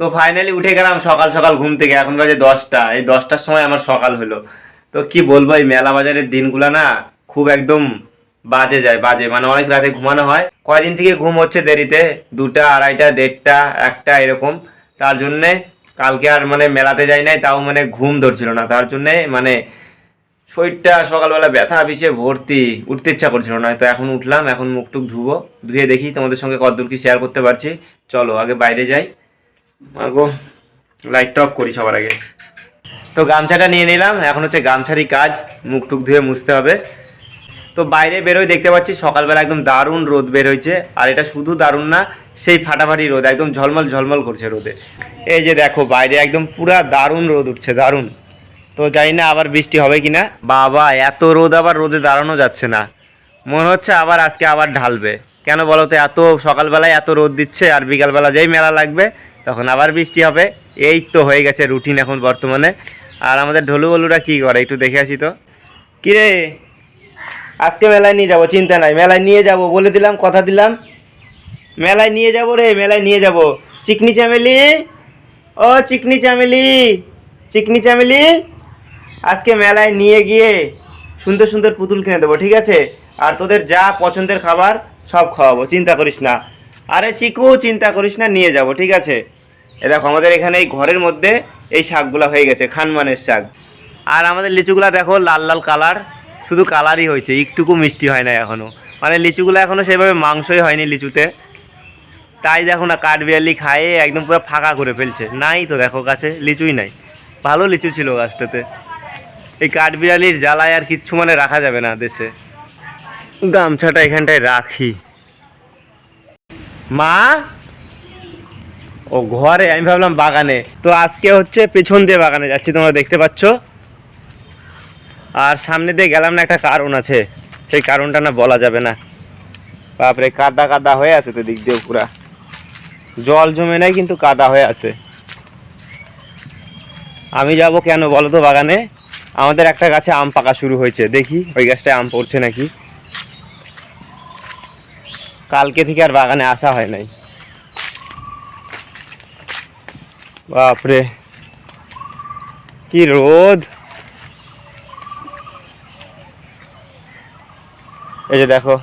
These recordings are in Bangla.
তো ফাইনালি উঠে গেলাম সকাল সকাল ঘুম থেকে, এখন বাজে দশটা। এই দশটার সময় আমার সকাল হলো। তো কি বলব, এই মেলা বাজারের দিনগুলো না খুব একদম বাজে যায়, বাজে। মানে অনেক রাতে ঘুমানো হয়। কয়দিন থেকে ঘুম হচ্ছে দেরিতে? দুটা, আড়াইটা, দেড়টা, একটা, এরকম। তার জন্যে কালকে আর মানে মেলাতে যাই নাই, তাও মানে ঘুম ধরছিল না। তার জন্যে মানে শরীরটা সকালবেলা ব্যথা পিছিয়ে ভর্তি, উঠতে ইচ্ছা করছিল না। তো এখন উঠলাম, এখন মুখ টুক ধুবো, ধুয়ে দেখি তোমাদের সঙ্গে কতদূর কি শেয়ার করতে পারছি। চলো, আগে বাইরে যাই। আগো লাইটটা অফ করি সবার আগে। তো গামছাটা নিয়ে নিলাম, এখন হচ্ছে গামছারই কাজ, মুখ টুক ধুয়ে মুছতে হবে। তো বাইরে বেরোয় দেখতে পাচ্ছি সকালবেলা একদম দারুণ রোদ বের হয়েছে, আর এটা শুধু দারুণ না, সেই ফাটাফাটি রোদ, একদম ঝলমল ঝলমল করছে রোদে। এই যে দেখো, বাইরে একদম পুরা দারুণ রোদ উঠছে, দারুণ। তো জানি না আবার বৃষ্টি হবে কি না বাবা, এত রোদ আবার রোদে দাঁড়ানো যাচ্ছে না। মনে হচ্ছে আবার আজকে আবার ঢালবে। কেন বলো তো, এত সকালবেলায় এত রোদ দিচ্ছে, আর বিকালবেলা যেই মেলা লাগবে তখন আবার বৃষ্টি হবে। এই তো হয়ে গেছে রুটিন এখন বর্তমানে। আর আমাদের ঢোলু গলুরা কী করে? একটু দেখে আসি তো। কিরে? আজকে মেলায় নিয়ে যাব, চিন্তা নাই। মেলায় নিয়ে যাব, বলে দিলাম, কথা দিলাম। মেলায় নিয়ে যাব রে, মেলায় নিয়ে যাব। চিকনি চামেলি? ও, চিকনি চামেলি। চিকনি চামেলি? আজকে মেলায় নিয়ে গিয়ে সুন্দর সুন্দর পুতুল কিনে দেবো, ঠিক আছে? আর তোদের যা পছন্দের খাবার সব খাওয়াবো, চিন্তা করিস না। আরে চিকু, চিন্তা করিস না, নিয়ে যাব, ঠিক আছে? এ দেখো, আমাদের এখানে এই ঘরের মধ্যে এই শাকগুলা হয়ে গেছে, খানমানের শাক। আর আমাদের লিচুগুলা দেখো, লাল লাল কালার, শুধু কালারই হয়েছে, একটুকু মিষ্টি হয় না এখনও মানে লিচুগুলো এখনও সেভাবে মাংসই হয়নি লিচুতে। তাই দেখো না, কাঠবিড়ালি খায়ে একদম পুরো ফাঁকা করে ফেলছে। নাই তো দেখো, গাছে লিচুই নাই। ভালো লিচু ছিল গাছটাতে। এই কাঠবিড়ালির জ্বালায় আর কিচ্ছু মানে রাখা যাবে না দেশে। গামছাটা এখানটায় রাখি। মা! ও ঘরে, আমি ভাবলাম বাগানে। তো আজকে হচ্ছে পেছন দিয়ে বাগানে যাচ্ছি, তোমরা দেখতে পাচ্ছ। আর সামনে দিয়ে গেলাম না, একটা কারণ আছে। সেই কারণটা না বলা যাবে না। বাপরে, কাদা কাদা হয়ে আছে তো দিক দিয়ে পুরা। জল জমে নাই, কিন্তু কাদা হয়ে আছে। আমি যাব কেন বলো তো বাগানে? আমাদের একটা গাছে আম পাকা শুরু হয়েছে, দেখি ওই গাছটায় আম পড়ছে নাকি? কালকে থেকে আর বাগানে আসা হয় নাই। বাপরে, কি রোদ। এই যে দেখো,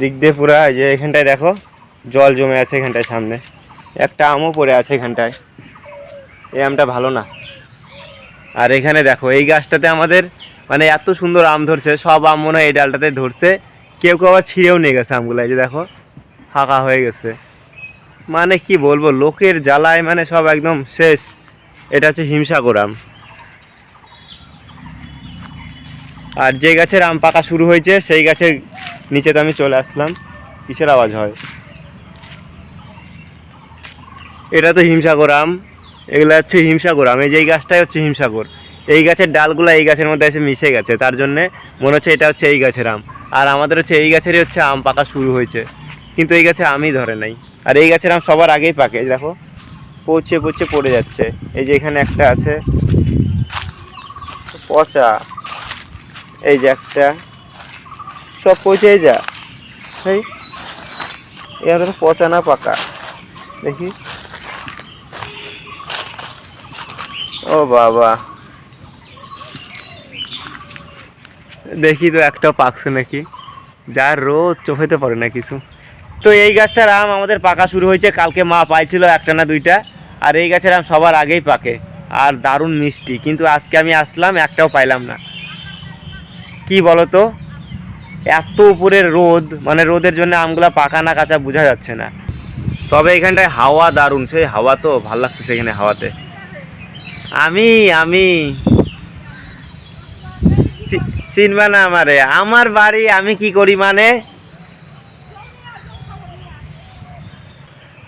দিক দিয়ে পুরা এই যে এখানটায় দেখো, জল জমে আছে এখানটায় সামনে। একটা আমও পড়ে আছে এখানটায়। এই আমটা ভালো না। আর এখানে দেখো, এই গাছটাতে আমাদের মানে এত সুন্দর আম ধরছে, সব আম মনে হয় এই ডালটাতে ধরছে। কেউ কেউ আবার ছিঁড়েও নিয়ে গেছে আমগুলো, এই যে দেখো, ফাঁকা হয়ে গেছে। মানে কি বলব, লোকের জ্বালায় মানে সব একদম শেষ। এটা হচ্ছে হিমসাগর আম। আর যে গাছের আম পাকা শুরু হয়েছে, সেই গাছের নিচে তো আমি চলে আসলাম। কিসের আওয়াজ হয়? এটা তো হিমসাগর আম। এগুলো হচ্ছে হিমসাগর আম। এই যে গাছটাই হচ্ছে হিমসাগর। এই গাছের ডালগুলো এই গাছের মধ্যে এসে মিশে গেছে। তার জন্যে মনে হচ্ছে এটা হচ্ছে এই গাছের আম। আর আমাদের হচ্ছে এই গাছেরই হচ্ছে আম পাকা শুরু হয়েছে। কিন্তু এই গাছে আমই ধরে নাই। আর এই গাছের আম সবার আগেই পাকে দেখো। পচে পচে পড়ে যাচ্ছে। এই যে এখানে একটা আছে। পচা। এই যে একটা। সব পচে যা। তো পচা না পাকা। দেখি। ও বাবা। দেখি তো একটা পাকছে নাকি। যার রোদ চোখেতে পারে না কিছু। তো এই গাছটার আম আমাদের পাকা শুরু হয়েছে, কালকে মা পাইছিল একটা না দুইটা, আর এই গাছের আম সবার আগেই পাকে, আর দারুণ মিষ্টি, কিন্তু আজকে আমি আসলাম, একটাও পাইলাম না। কি বলো তো এত উপরের রোদ মানে রোদের জন্য আমগুলো পাকা না কাঁচা বোঝা যাচ্ছে না। তবে এখানটায় হাওয়া দারুণ, সেই হাওয়া তো ভালো লাগতেছে এখানে হাওয়াতে। আমি আমি চিনবা না আমারে, আমার বাড়ি আমি কি করি মানে?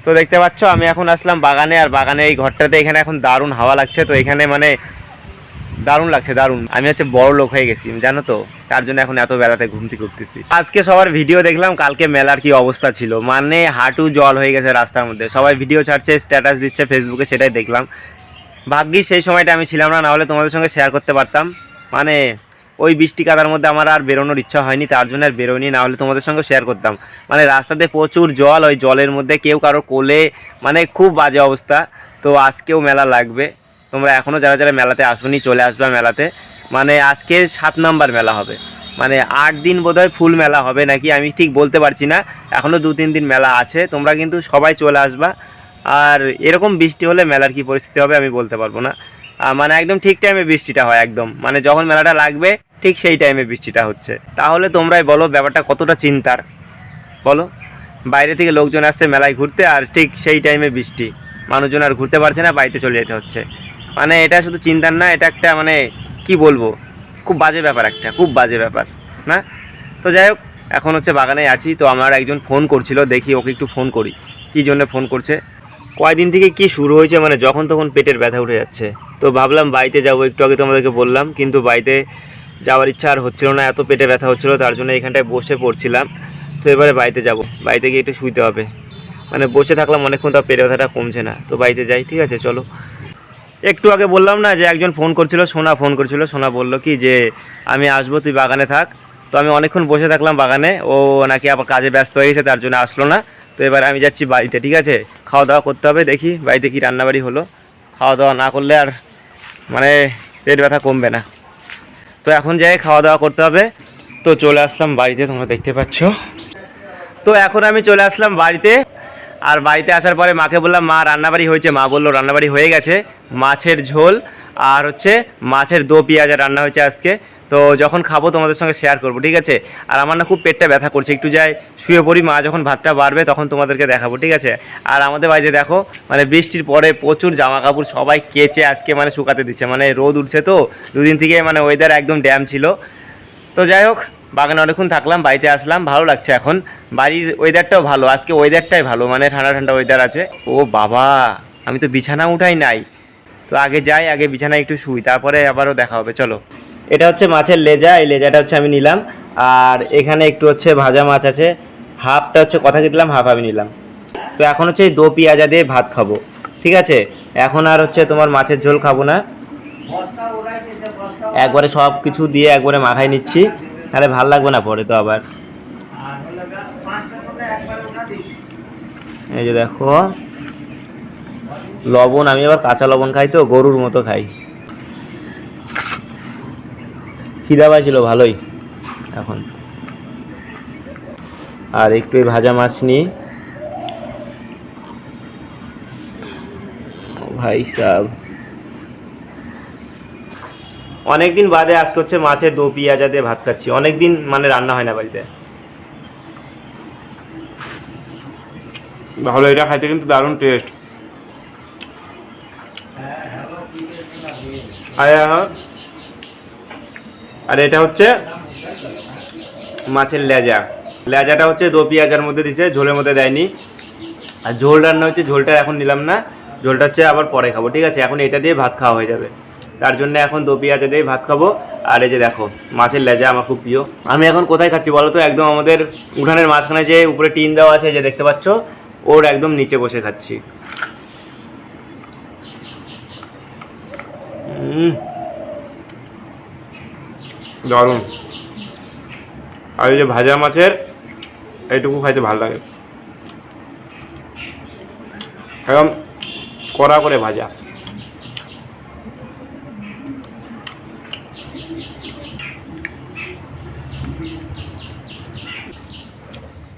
তো দেখতে পাচ্ছ, আমি এখন আসলাম বাগানে, আর বাগানে এই ঘরটাতে এখানে এখন দারুণ হাওয়া লাগছে। তো এখানে মানে দারুণ লাগছে, দারুণ। আমি হচ্ছে বড় লোক হয়ে গেছি, জানো তো? তার জন্য এখন এত বেড়াতে ঘুম থেকে উঠতেছি আজকে সবার ভিডিও দেখলাম, কালকে মেলার কি অবস্থা ছিল। মানে হাঁটু জল হয়ে গেছে রাস্তার মধ্যে। সবাই ভিডিও ছাড়ছে স্ট্যাটাস দিচ্ছে ফেসবুকে সেটাই দেখলাম। ভাগ্যিস সেই সময়টা আমি ছিলাম না, নাহলে তোমাদের সঙ্গে শেয়ার করতে পারতাম। মানে ওই বৃষ্টি কাদার মধ্যে আমার আর বেরোনোর ইচ্ছা হয়নি, তার জন্য আর বেরোনি না হলে তোমাদের সঙ্গে শেয়ার করতাম। মানে রাস্তাতে প্রচুর জল, ওই জলের মধ্যে কেউ কারও কোলে মানে খুব বাজে অবস্থা। তো আজকেও মেলা লাগবে। তোমরা এখনও যারা যারা মেলাতে আসুনি, চলে আসবে মেলাতে। মানে আজকে সাত নাম্বার মেলা হবে। মানে আট দিন বোধহয় ফুল মেলা হবে নাকি, আমি ঠিক বলতে পারছি না। এখনও দু তিন দিন মেলা আছে, তোমরা কিন্তু সবাই চলে আসবা। আর এরকম বৃষ্টি হলে মেলার কি পরিস্থিতি হবে আমি বলতে পারব না। মানে একদম ঠিক টাইমে বৃষ্টিটা হয়, একদম। মানে যখন মেলাটা লাগবে, ঠিক সেই টাইমে বৃষ্টিটা হচ্ছে। তাহলে তোমরাই বলো ব্যাপারটা কতটা চিন্তার। বলো। বাইরে থেকে লোকজন আসছে মেলায় ঘুরতে, আর ঠিক সেই টাইমে বৃষ্টি। মানুষজন আর ঘুরতে পারছে না, বাড়িতে চলে যেতে হচ্ছে। মানে এটা শুধু চিন্তার না, এটা একটা মানে কি বলব? খুব বাজে ব্যাপার একটা, খুব বাজে ব্যাপার, না? তো যাই হোক, এখন হচ্ছে বাগানে আছি। তো আমার একজন ফোন করছিল, দেখি ওকে একটু ফোন করি। কী জন্য ফোন করছে? কয়দিন থেকে কি শুরু হয়েছে মানে যখন তখন পেটের ব্যথা উঠে যাচ্ছে। তো ভাবলাম বাড়িতে যাব, একটু আগে তোমাদেরকে বললাম, কিন্তু বাড়িতে যাওয়ার ইচ্ছা আর হচ্ছিল না, এত পেটে ব্যথা হচ্ছিল, তার জন্য এখানটায় বসে পড়ছিলাম। তো এবারে বাড়িতে যাব, বাড়িতে গিয়ে একটু শুইতে হবে। মানে বসে থাকলাম অনেকক্ষণ তার পেটে ব্যথাটা কমছে না। তো বাড়িতে যাই, ঠিক আছে, চলো। একটু আগে বললাম না যে একজন ফোন করছিল, সোনা ফোন করছিল, সোনা বলল কি যে, আমি আসব, তুই বাগানে থাক। তো আমি অনেকক্ষণ বসে থাকলাম বাগানে, ও নাকি আবার কাজে ব্যস্ত হয়ে গেছে, তার জন্য আসলো না। তো এবার আমি যাচ্ছি বাড়িতে, ঠিক আছে? খাওয়া দাওয়া করতে হবে, দেখি বাড়িতে কি রান্নাবাড়ি হলো। খাওয়া দাওয়া না করলে আর মানে পেট ব্যথা কমবে না। তো এখন যাই, খাওয়া দাওয়া করতে হবে। তো চলে আসলাম বাড়িতে, তোমরা দেখতে পাচ্ছ। তো এখন আমি চলে আসলাম বাড়িতে। আর বাড়িতে আসার পরে মাকে বললাম, মা, রান্নাবাড়ি হয়েছে। মা বলল, রান্নাবাড়ি হয়ে গেছে। মাছের ঝোল আর হচ্ছে মাছের দো পেঁয়াজা রান্না হয়েছে আজকে। তো যখন খাব তোমাদের সঙ্গে শেয়ার করব, ঠিক আছে? আর আমার না খুব পেটটা ব্যথা করছে, একটু যাই শুয়ে পড়ি, মা যখন ভাতটা বাড়বে তখন তোমাদেরকে দেখাবো, ঠিক আছে? আর আমাদের বাড়িতে দেখো মানে বৃষ্টির পরে প্রচুর জামা কাপড় সবাই কেচে আজকে মানে শুকাতে দিচ্ছে মানে রোদ উঠছে তো, দুদিন থেকে মানে ওয়েদার একদম ড্যাম ছিল। তো যাই হোক, বাগানে অনেকক্ষণ থাকলাম, বাড়িতে আসলাম, ভালো লাগছে এখন। বাড়ির ওয়েদারটাও ভালো, আজকে ওয়েদারটাই ভালো মানে ঠান্ডা ঠান্ডা ওয়েদার আছে। ও বাবা, আমি তো বিছানা উঠাই নাই। তো আগে যাই, আগে বিছানায় একটু শুই, তারপরে আবারও দেখা হবে, চলো। এটা হচ্ছে মাছের লেজা, এই লেজাটা হচ্ছে আমি নিলাম। আর এখানে একটু হচ্ছে ভাজা মাছ আছে। হাফটা হচ্ছে কথা দিলাম, হাফ আমি নিলাম। তো এখন হচ্ছে এই দো পেঁয়াজা দিয়ে ভাত খাব। ঠিক আছে? এখন আর হচ্ছে তোমার মাছের ঝোল খাব না। একবারে সব কিছু দিয়ে একবারে মাখাই নিচ্ছি। তাহলে ভালো লাগবে না পরে তো আবার। এই যে দেখো, লবণ, আমি আবার কাঁচা লবণ খাই তো, গরুর মতো খাই। খিদা পাইছিল ভালোই, এখন। আর একটু ভাজা মাছ ও ভাই সাহ অনেকদিন বাদে আজকে হচ্ছে মাছের দো পেঁয়াজা দিয়ে ভাত খাচ্ছি। অনেকদিন মানে রান্না হয় না বাড়িতে। ভালো, এটা খাইতে কিন্তু দারুণ টেস্ট আরে হ্যাঁ। আর এটা হচ্ছে মাছের লেজা। লেজাটা হচ্ছে দো পেঁয়াজার মধ্যে দিছে, ঝোলের মধ্যে দেয়নি। আর ঝোল রান্না হচ্ছে, ঝোলটা এখন নিলাম না। ঝোলটা হচ্ছে আবার পরে খাব, ঠিক আছে? এখন এটা দিয়ে ভাত খাওয়া হয়ে যাবে। তার জন্য এখন দো পেঁয়াজা দিয়ে ভাত খাব। আর এই যে দেখো, মাছের লেজা আমার খুব প্রিয়। আমি এখন কোথায় খাচ্ছি বলো তো? একদম আমাদের উঠানের মাঝখানে যে উপরে টিন দেওয়া আছে যে দেখতে পাচ্ছ, ওর একদম নিচে বসে খাচ্ছি। উম। দারুণ। আর এই যে ভাজা মাছের, এইটুকু খাইতে ভালো লাগে। একদম কড়া করে ভাজা।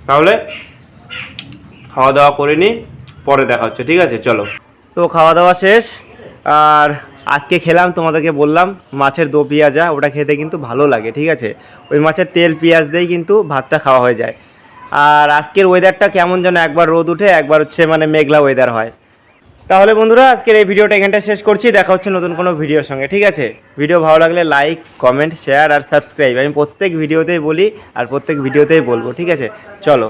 তাহলে খাওয়া দাওয়া করে নিই, পরে দেখা হচ্ছে। ঠিক আছে, চলো। তো খাওয়া দাওয়া শেষ। আর আজকে খেলাম, তোমাদেরকে বললাম, মাছের দো পেঁয়াজা, ওটা খেতে কিন্তু ভালো লাগে, ঠিক আছে? ওই মাছের তেল পেঁয়াজ দিয়েই কিন্তু ভাতটা খাওয়া হয়ে যায়। আর আজকের ওয়েদারটা কেমন যেন একবার রোদ উঠে, একবার হচ্ছে মানে মেঘলা ওয়েদার হয়। তাহলে বন্ধুরা, আজকের এই ভিডিওটা এখানটা শেষ করছি, দেখা হচ্ছে নতুন কোনো ভিডিওর সঙ্গে, ঠিক আছে? ভিডিও ভালো লাগলে লাইক কমেন্ট শেয়ার আর সাবস্ক্রাইব আমি প্রত্যেক ভিডিওতেই বলি আর প্রত্যেক ভিডিওতেই বলব, ঠিক আছে? চলো।